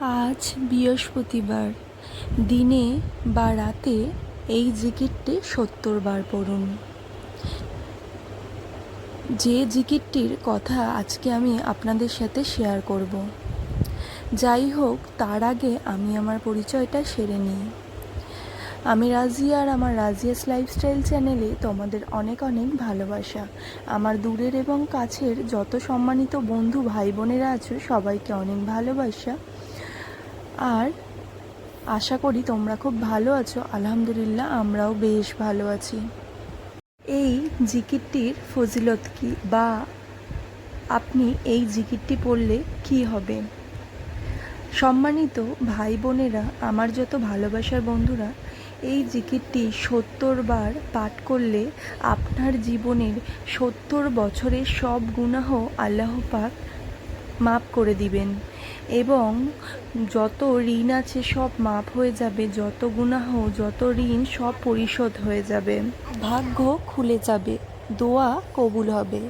আজ বৃহস্পতিবার। দিনে বা রাতে এই জিকিরটি সত্তর বার পড়ুন। যে জিকিরটির কথা আজকে আমি আপনাদের সাথে শেয়ার করব। যাই হোক, তার আগে আমি আমার পরিচয়টা সেরে নিই। আমি রাজিয়া আর আমার রাজিয়াস লাইফস্টাইল চ্যানেলে তোমাদের অনেক অনেক ভালোবাসা। আমার দূরের এবং কাছের যত সম্মানিত বন্ধু ভাই বোনেরা আছো, সবাইকে অনেক ভালোবাসা। আর আশা করি তোমরা খুব ভালো আছো। আলহামদুলিল্লাহ, আমরাও বেশ ভালো আছি। এই জিকিরটির ফজিলত কি বা আপনি এই জিকিরটি পড়লে কি হবে? সম্মানিত ভাই বোনেরা আমার যত ভালোবাসার বন্ধুরা, এই জিকিরটি সত্তর বার পাঠ করলে আপনার জীবনের সত্তর বছরের সব গুনাহ আল্লাহ পাক মাফ করে দিবেন। এবং যত ঋণ আছে সব মাপ হয়ে যাবে, যত গুনাহ, যত ঋণ সব পরিশোধ হয়ে যাবে। ভাগ্য খুলে যাবে, দোয়া কবুল হবে,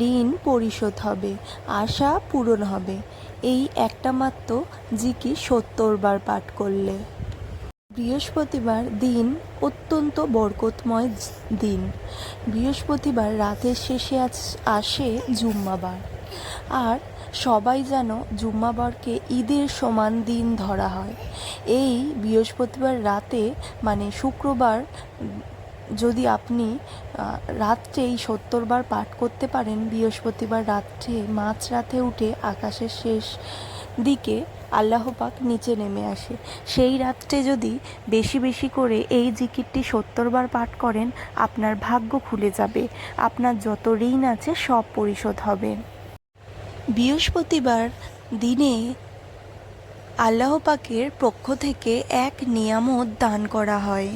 ঋণ পরিশোধ হবে, আশা পূরণ হবে। এই একটা মাত্র জিকি সত্তর বার পাঠ করলে। বৃহস্পতিবার দিন অত্যন্ত বরকতময় দিন। বৃহস্পতিবার রাতের শেষে আসে জুম্মাবার। আর সবাই যেন জুম্মাবারকে ঈদের সমান দিন ধরা হয়। এই বৃহস্পতিবার রাতে মানে শুক্রবার, যদি আপনি রাত্রে এই সত্তর বার পাঠ করতে পারেন, বৃহস্পতিবার রাত্রে মাঝ রাতে উঠে আকাশের শেষ দিকে আল্লাহ পাক নিচে নেমে আসে। সেই রাত্রে যদি বেশি বেশি করে এই জিকিরটি সত্তরবার পাঠ করেন, আপনার ভাগ্য খুলে যাবে। আপনার যত ঋণ আছে সব পরিশোধ হবে। বৃহস্পতিবার দিনে আল্লাহ পাকের পক্ষ থেকে এক নিয়ামত দান করা হয়।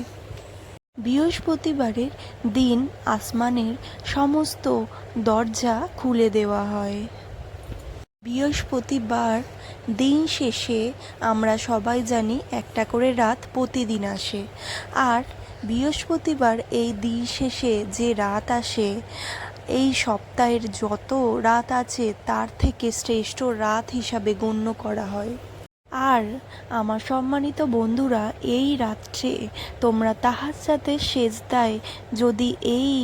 বৃহস্পতিবারের দিন আসমানের সমস্ত দরজা খুলে দেওয়া হয়। বৃহস্পতিবার দিন শেষে আমরা সবাই জানি একটা করে রাত প্রতিদিন আসে। আর বৃহস্পতিবার এই দিন শেষে যে রাত আসে এই সপ্তাহের যত রাত আছে তার থেকে শ্রেষ্ঠ রাত হিসাবে গণ্য করা হয়। আর আমার সম্মানিত বন্ধুরা, এই রাত্রে তোমরা তাহার সাথে সেজদায় যদি এই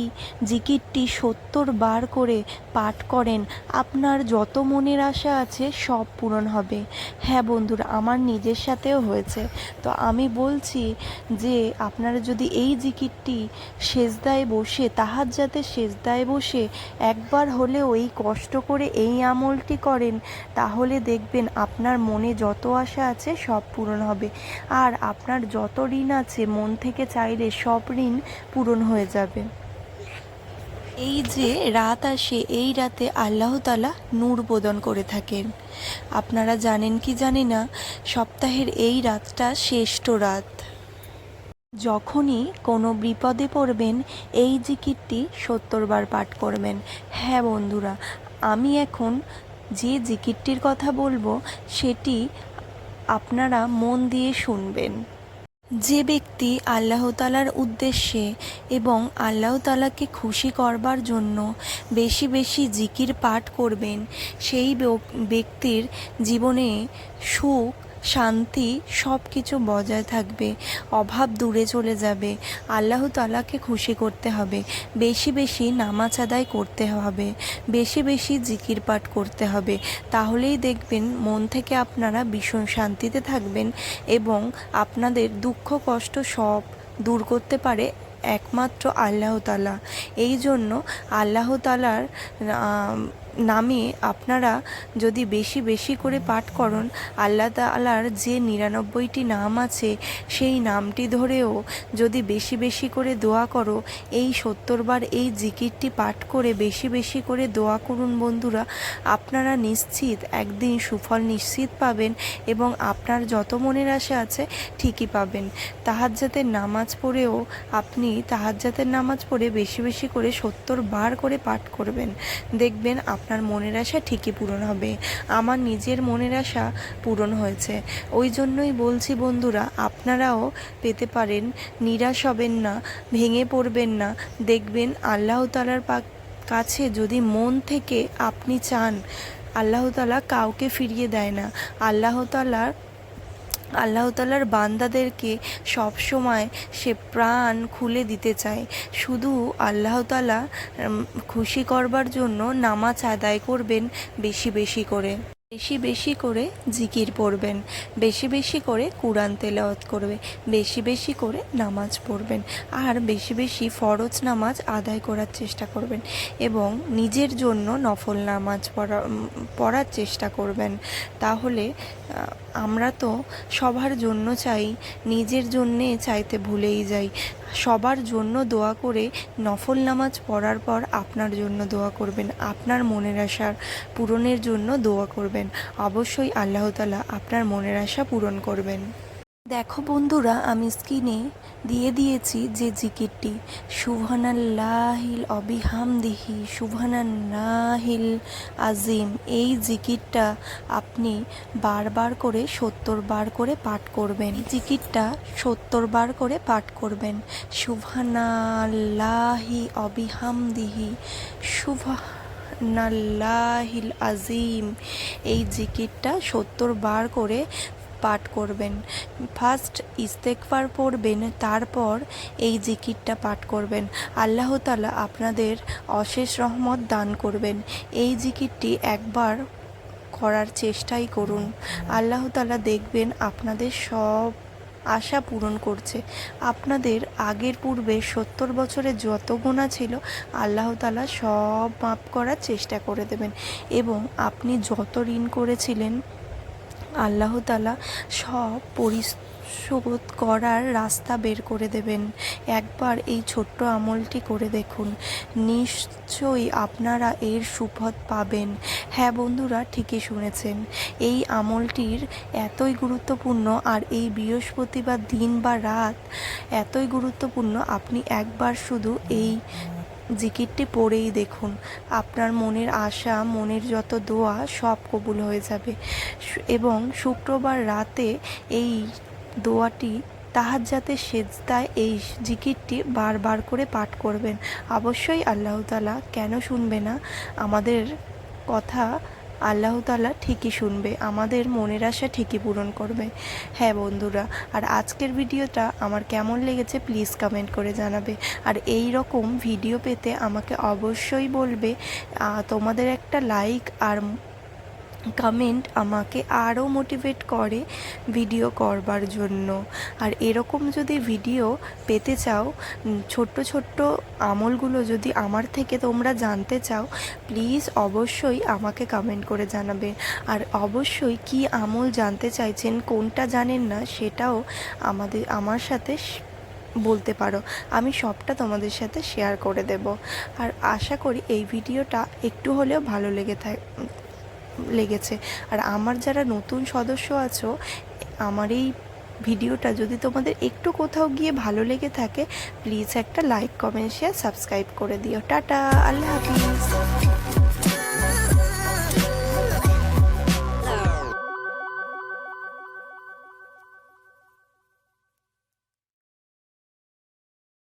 জিকিরটি সত্তর বার করে পাঠ করেন, আপনার যত মনের আশা আছে সব পূরণ হবে। হ্যাঁ বন্ধুরা, আমার নিজের সাথেও হয়েছে। তো আমি বলছি যে, আপনারা যদি এই জিকিরটি সেজদায় বসে, তাহার যাতে সেজদায় বসে একবার হলেও এই কষ্ট করে এই আমলটি করেন, তাহলে দেখবেন আপনার মনে যত আশা আছে, সব পূরণ হবে। আর আপনার যত ঋণ আছে, মন থেকে চাইলে সব ঋণ পূরণ হয়ে যাবে। এই যে রাত আসে, এই রাতে আল্লাহ তালা নূর প্রদান করে থাকেন। আপনারা জানেন কি জানি না, সপ্তাহের এই রাতটা শ্রেষ্ঠ রাত। যখনই কোনো বিপদে পড়বেন, এই জিকিরটি সত্তরবার পাঠ করবেন। হ্যাঁ বন্ধুরা, আমি এখন যে জিকিরটির কথা বলব, সেটি আপনারা মন দিয়ে শুনবেন। যে ব্যক্তি আল্লাহ তালার উদ্দেশ্যে এবং আল্লাহ তালাকে খুশি করবার জন্য বেশি বেশি জিকির পাঠ করবেন, সেই ব্যক্তির জীবনে সুখ শান্তি সব কিছু বজায় থাকবে অভাব দূরে চলে যাবে আল্লাহ তালাকে খুশি করতে হবে বেশি বেশি নামাজ আদায় করতে হবে বেশি বেশি জিকির পাঠ করতে হবে তাহলেই দেখবেন মন থেকে আপনারা ভীষণ শান্তিতে থাকবেন এবং আপনাদের দুঃখ কষ্ট সব দূর করতে পারে একমাত্র আল্লাহ তালা এই জন্য আল্লাহ তালার আম, নামে আপনারা যদি বেশি বেশি করে পাঠ করুন, আল্লাহ তালার যে নিরানব্বইটি নাম আছে, সেই নামটি ধরেও যদি বেশি বেশি করে দোয়া করো, এই সত্তরবার এই জিকিরটি পাঠ করে বেশি বেশি করে দোয়া করুন বন্ধুরা, আপনারা নিশ্চিত, একদিন সুফল নিশ্চিত পাবেন এবং আপনার যত মনের আশা আছে ঠিকই পাবেন। তাহাজ্জাতের নামাজ পড়েও আপনি তাহাজ্জাতের নামাজ পড়ে বেশি বেশি করে সত্তর বার করে পাঠ করবেন। দেখবেন আপনার মনের আশা ঠিকই পূরণ হবে। আমার নিজের মনের আশা পূরণ হয়েছে। ওই জন্যই বলছি বন্ধুরা, আপনারাও পেতে পারেন, নিরাশ হবেন না, ভেঙে পড়বেন না। দেখবেন আল্লাহ তালার পাক কাছে যদি মন থেকে আপনি চান আল্লাহতালা কাউকে ফিরিয়ে দেয় না। আল্লাহ তালার আল্লাহ তালার বান্দাদেরকে সব সময় সে প্রাণ খুলে দিতে চায়। শুধু আল্লাহ তালা খুশি করবার জন্য নামাজ আদায় করবেন, বেশি বেশি করে। বেশি বেশি করে জিকির পড়বেন। বেশি বেশি করে কোরআন তেলাওয়াত করবে। বেশি বেশি করে নামাজ পড়বেন। আর বেশি বেশি ফরজ নামাজ আদায় করার চেষ্টা করবেন এবং নিজের জন্য নফল নামাজ পড়া পড়ার চেষ্টা করবেন। তাহলে আমরা তো সবার জন্য চাই, নিজের জন্যে চাইতে ভুলেই যাই। সবার জন্য দোয়া করে নফল নামাজ পড়ার পর আপনার জন্য দোয়া করবেন, আপনার মনের আশার পূরণের জন্য দোয়া করবেন। অবশ্যই আল্লাহতালা আপনার মনের আশা পূরণ করবেন। দেখো বন্ধুরা, আমি স্কিনে দিয়ে দিয়েছি যে জিকিরটি। সুবহানাল্লাহিল অবিহামদিহি, সুবহানাল্লাহিল আজিম এই জিকিরটা আপনি বারবার করে, সত্তর বার করে পাঠ করবেন। জিকিরটা সত্তর বার করে পাঠ করবেন। সুবহানাল্লাহি অবিহামদিহি সুবহা নাল্লাহিল আজিম এই জিকিরটা সত্তর বার করে পাঠ করবেন। ফার্স্ট ইস্তেকবার পড়বেন, তারপর এই জিকিরটা পাঠ করবেন। আল্লাহ তালা আপনাদের অশেষ রহমত দান করবেন। এই জিকিরটি একবার করার চেষ্টাই করুন। আল্লাহ তালা দেখবেন আপনাদের সব আশা পূরণ করছে। আপনাদের আগের পূর্বে সত্তর বছরে যত গোনা ছিল, আল্লাহ তালা সব মাপ করার চেষ্টা করে দেবেন। এবং আপনি যত ঋণ করেছিলেন আল্লাহ তালা সব পরিশোধ করার রাস্তা বের করে দেবেন। একবার এই ছোট্ট আমলটি করে দেখুন। নিশ্চয়ই আপনারা এর সুফল পাবেন। হ্যাঁ বন্ধুরা, ঠিকই শুনেছেন। এই আমলটির এতই গুরুত্বপূর্ণ আর এই বৃহস্পতিবার দিন বা রাত এতই গুরুত্বপূর্ণ, আপনি একবার শুধু এই জিকিরটি পড়েই দেখুন। আপনার মনের আশা, মনের যত দোয়া, সব কবুল হয়ে যাবে। এবং শুক্রবার রাতে এই দোয়াটি তাহার যাতে সেজদায় এই জিকিরটি বারবার করে পাঠ করবেন। অবশ্যই আল্লাহতালা কেন শুনবে না? আমাদের কথা আল্লাহ তালা ঠিকই শুনবে, আমাদের মনের আশা ঠিকই পূরণ করবে। হ্যাঁ বন্ধুরা, আর আজকের ভিডিওটা আমার কেমন লেগেছে প্লিজ কমেন্ট করে জানাবে। আর এই রকম ভিডিও পেতে আমাকে অবশ্যই বলবে তোমাদের একটা লাইক আর কমেন্ট আমাকে আরও মোটিভেট করে ভিডিও করবার জন্য। আর এরকম যদি ভিডিও পেতে চাও ছোট্ট ছোট্ট আমলগুলো যদি আমার থেকে তোমরা জানতে চাও প্লিজ অবশ্যই আমাকে কমেন্ট করে জানাবে। আর অবশ্যই কি আমল জানতে চাইছেন, কোনটা জানেন না, সেটাও আমাদের, আমার সাথে বলতে পারো। আমি সবটা তোমাদের সাথে শেয়ার করে দেব। আর আশা করি এই ভিডিওটা একটু হলেও ভালো লেগে থাক লেগেছে। আর আমার যারা নতুন সদস্য আছো, আমার এই ভিডিওটা যদি তোমাদের একটু কোথাও গিয়ে ভালো লেগে থাকে প্লিজ একটা লাইক কমেন্ট শেয়ার সাবস্ক্রাইব করে দিও। টাটা, আল্লাহ হাফিজ।